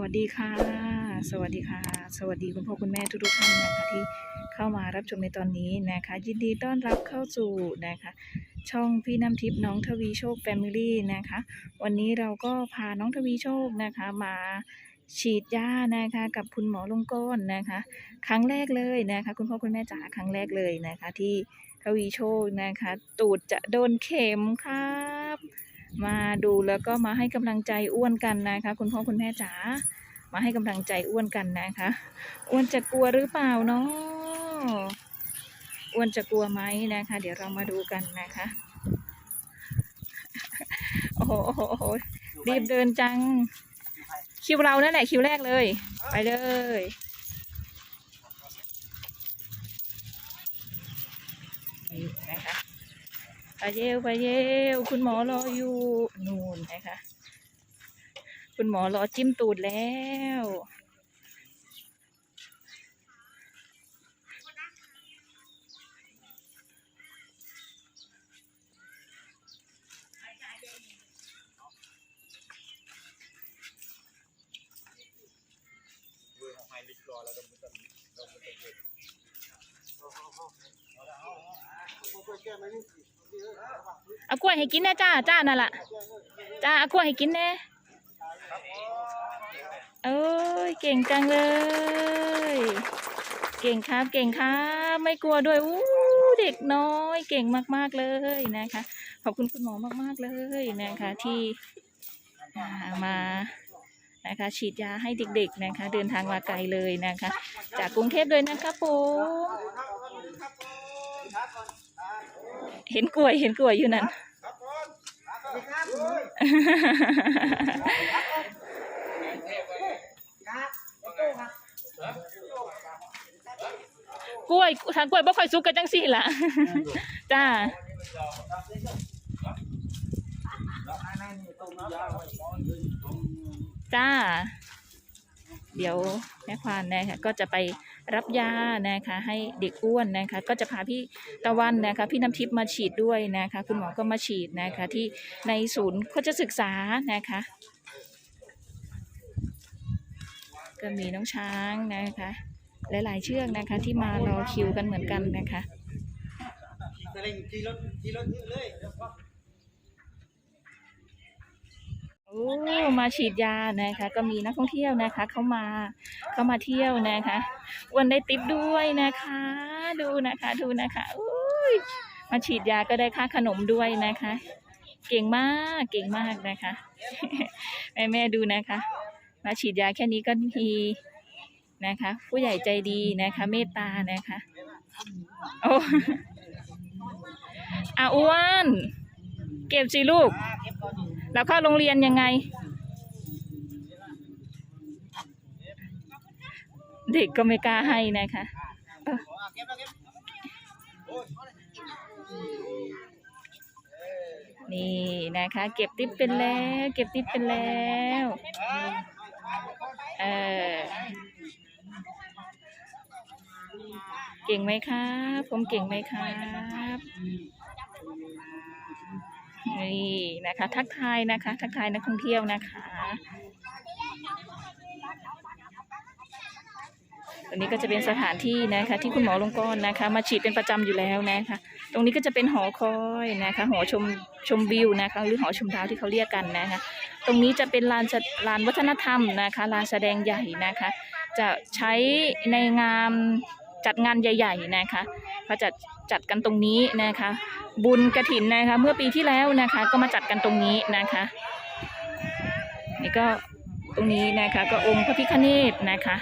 วัสดีค่ะ สวัสดีค่ะ สวัสดีคุณพ่อคุณแม่ทุกๆท่านนะคะที่เข้ามารับชมในตอนนี้นะคะ ยินดีต้อนรับเข้าสู่นะคะ ช่องพี่น้ำทิพย์น้องทวีโชคแฟมิลี่นะคะ วันนี้เราก็พาน้องทวีโชคนะคะมาฉีดยานะคะ กับคุณหมอลงก้นนะคะ ครั้งแรกเลยนะคะ คุณพ่อคุณแม่จ๋าครั้งแรกเลยนะคะ ที่ทวีโชคนะคะ ตูดจะโดนเข็มครับ มาดูแล้วก็มาให้กำลังใจอ้วนกันนะคะ คุณพ่อคุณแม่จ๋ามาให้กำลังใจอ้วนกันนะคะ อ้วนจะกลัวหรือเปล่าเนาะอ้วนจะกลัวไหมนะคะ เดี๋ยวเรามาดูกันนะคะโอ้โหรีบเดินจัง คิวเรานั่นแหละคิวแรกเลย ไปเลยนะคะ ไปเยวไปเยวคุณหมอรออยู่นู่นนะคะ คุณหมอรอจิ้มตูดแล้ว เอากล้วยให้กินนะจ้าจ้านั่นล่ะจ้าเอากล้วยให้กินแน่เอ้ยเก่งจังเลย เก่งครับเก่งครับไม่กลัวด้วยอู้เด็กน้อยเก่งมากๆเลยนะคะ ขอบคุณคุณหมอมากๆเลยนะคะที่มานะคะฉีดยาให้เด็กๆนะคะ เดินทางมาไกลเลยนะคะ จากกรุงเทพเลยนะคะผม เห็นกล้วยเห็นกล้วยอยู่นั่นกล้วยทางกล้วยบ่ค่อยสุกกันจังสี่ล่ะ จ้าจ้า เดี๋ยวแม่ควานนะคะก็จะไป รับยานะคะให้เด็กอ้วนนะคะก็จะพาพี่ตะวันนะคะพี่น้ำทิพย์มาฉีดด้วยนะคะคุณหมอก็มาฉีดนะคะที่ในศูนย์โฆษศึกษานะคะก็มีน้องช้างนะคะหลายๆเชือกนะคะที่มารอคิวกันเหมือนกันนะคะ ตะเล่งขี่รถขี่รถเลย โอ้มาฉีดยานะคะ ก็มีนักท่องเที่ยวนะคะ เข้ามาเข้ามาเที่ยวนะคะอ้วันได้ติปด้วยนะคะ ดูนะคะดูนะคะอุ้ยมาฉีดยาก็ได้ค่าขนมด้วยนะคะ เก่งมากเก่งมากนะคะ แม่แม่ดูนะคะ มาฉีดยาแค่นี้ก็มีนะคะ ผู้ใหญ่ใจดีนะคะ เมตตานะคะโอ้อาอ้วน เก็บสิลูก แล้วเข้าโรงเรียนยังไง เด็กก็ไม่กล้าให้นะคะนี่นะคะ เก็บติ๊บเป็นแล้ว เก็บติ๊บเป็นแล้วเออเก่งไหมครับผมเก่งไหมครับ นี่นะคะ ทักทายนะคะ ทักทายนักท่องเที่ยวนะคะตรงนี้ก็จะเป็นสถานที่นะคะ ที่คุณหมอลงกรณ์นะคะ มาฉีดเป็นประจำอยู่แล้วนะคะ ตรงนี้ก็จะเป็นหอคอยนะคะ หอชมชมวิวนะคะ หรือหอชมดาวที่เขาเรียกกันนะคะ ตรงนี้จะเป็นลานลานวัฒนธรรมนะคะลานแสดงใหญ่นะคะ จะใช้ในงานจัดงานใหญ่ ๆนะคะเขาจะ จัดกันตรงนี้นะคะ บุญกระถินนะคะ เมื่อปีที่แล้วนะคะ ก็มาจัดกันตรงนี้นะคะนี่ก็ตรงนี้นะคะ ก็องค์พระพิฆเนศนะคะ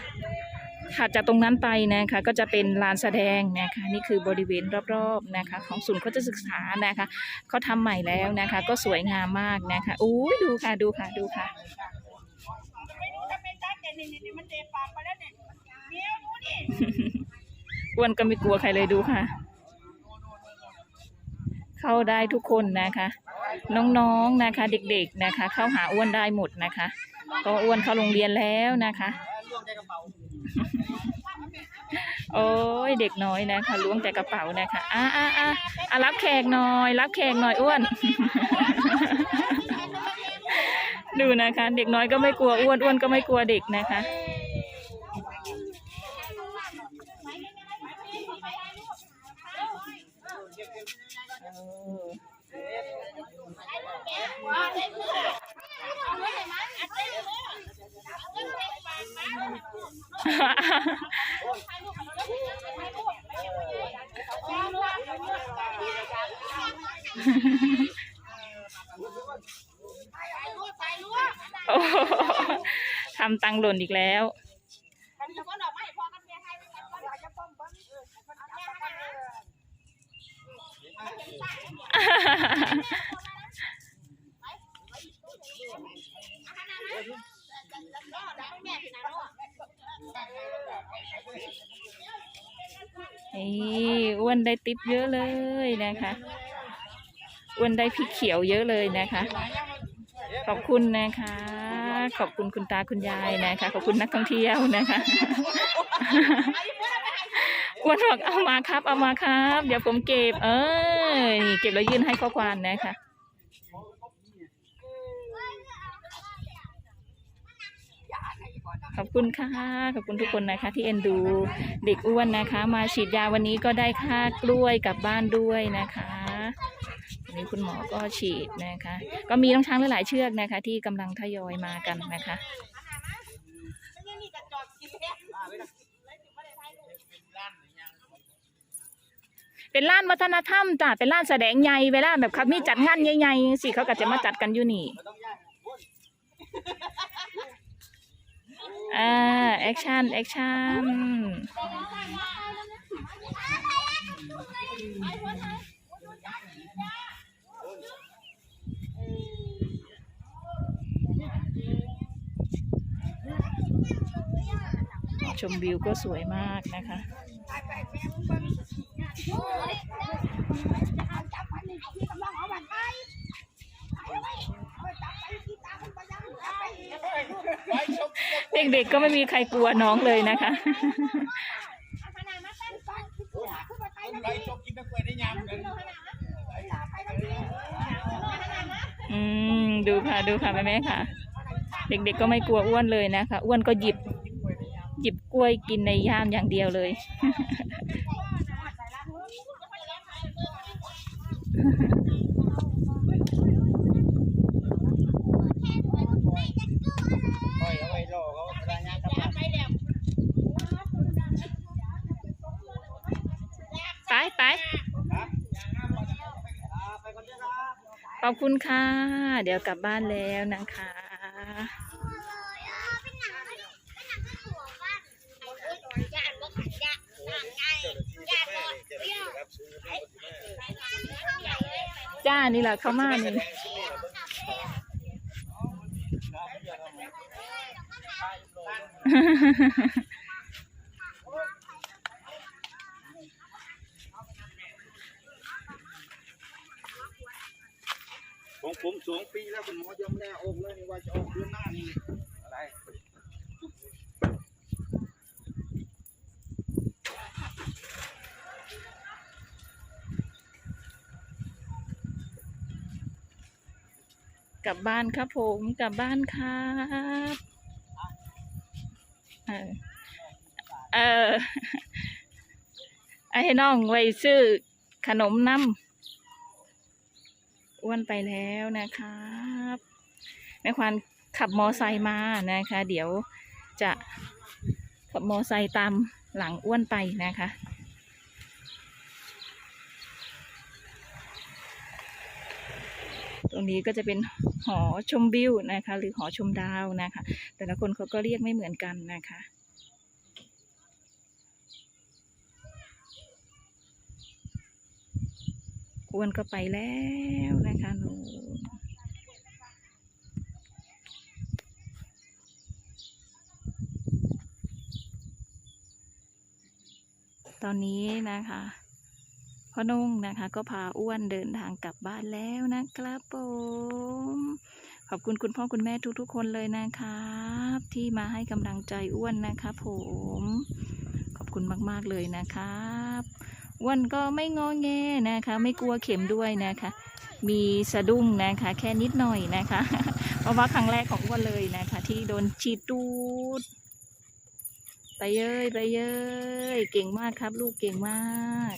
ถัดจากตรงนั้นไปนะคะก็จะเป็นลานแสดงนะคะนี่คือบริเวณรอบๆนะคะ ของศูนย์โฆษศึกษานะคะเขาทำใหม่แล้วนะคะ ก็สวยงามมากนะคะอู้ยดูค่ะดูค่ะดูค่ะไม่รู้ทำไมตัดเนี่ยนี่นี่มันเดปากไปแล้วเนี่ยเดี๋ยวดูดิอ้วนก็ไม่กลัวใครเลยดูค่ะ เข้าได้ทุกคนนะคะ น้องๆนะคะ เด็กๆนะคะ เข้าหาอ้วนได้หมดนะคะ ก็อ้วนเข้าโรงเรียนแล้วนะคะโอ้ยเด็กน้อยนะคะล้วงแต่กระเป๋านะคะอะอะอะอะรับแขกหน่อย รับแขกหน่อยอ้วน ดูนะคะ เด็กน้อยก็ไม่กลัวอ้วนอ้วนก็ไม่กลัวเด็กนะคะ โอ้โห ทำตังหล่นอีกแล้ว นี่อ้วนได้ติปเยอะเลยนะคะอ้วนได้พริกเขียวเยอะเลยนะคะ ขอบคุณนะคะ ขอบคุณคุณตาคุณยายนะคะ ขอบคุณนักท่องเที่ยวนะคะอ้วนบอกเอามาครับ เอามาครับ เดี๋ยวผมเก็บ เออเก็บแล้วยื่นให้ข้อความนะคะ ขอบคุณค่ะ ขอบคุณทุกคนนะคะ ที่เอ็นดูเด็กอ้วนนะคะ มาฉีดยาวันนี้ก็ได้ค่ากล้วยกลับบ้านด้วยนะคะวันนี้คุณหมอก็ฉีดนะคะ ก็มีน้องช้างหลายๆเชือกนะคะ ที่กำลังทยอยมากันนะคะเป็นร้านวัฒนธรรมจ้ะเป็นร้านแสดงใหญ่เวลาแบบเขามีจัดงานใหญ่ๆสิเขาก็จะมาจัดกันอยู่นี่ ไม่ต้ องย่างวนอ่าแอคชั่นแอคชั่นชมวิวก็สวยมากนะคะ เด็กๆก็ไม่มีใครกลัวน้องเลยนะคะอืมดูค่ะดูค่ะแม่แม่ๆค่ะ เด็กๆก็ไม่กลัวอ้วนเลยนะคะ อ้วนก็หยิบ หยิบกล้วยกินในย่ามอย่างเดียวเลย ปล่อยเอาไว้รอเขาเวลาย่างกลับบ้าน ไปไป ครับอ่าไปคนเดียวครับ ขอบคุณค่ะ เดี๋ยวกลับบ้านแล้วนะคะจ้านี่แหละเข้ามานี่ ของผมสองปีแล้วคุณหมอยังไม่ได้ออกเลยว่าจะออกเดือนหน้านี่อะไรกลับบ้านครับผมกลับบ้านครับเออเออไอ้น้องไว้ซื้อขนมน้ำ อ้วนไปแล้วนะครับแม่ควานขับมอไซค์มานะคะ เดี๋ยวจะขับมอไซค์ตามหลังอ้วนไปนะคะตรงนี้ก็จะเป็นหอชมวิวนะคะ หรือหอชมดาวนะคะ แต่ละคนเขาก็เรียกไม่เหมือนกันนะคะ อ้วนก็ไปแล้วนะคะหนูตอนนี้นะคะพ่อนุ่งนะคะก็พาอ้วนเดินทางกลับบ้านแล้วนะครับผมขอบคุณคุณพ่อคุณแม่ทุกๆ คนเลยนะครับ ที่มาให้กำลังใจอ้วนนะครับผม ขอบคุณมากๆเลยนะครับ อ้วนก็ไม่งอแงนะคะ ไม่กลัวเข็มด้วยนะคะ มีสะดุ้งนะคะ แค่นิดหน่อยนะคะ เพราะว่าครั้งแรกของอ้วนเลยนะคะ ที่โดนฉีดตูด ไปเย้ยไปเย้ยเก่งมากครับ ลูกเก่งมาก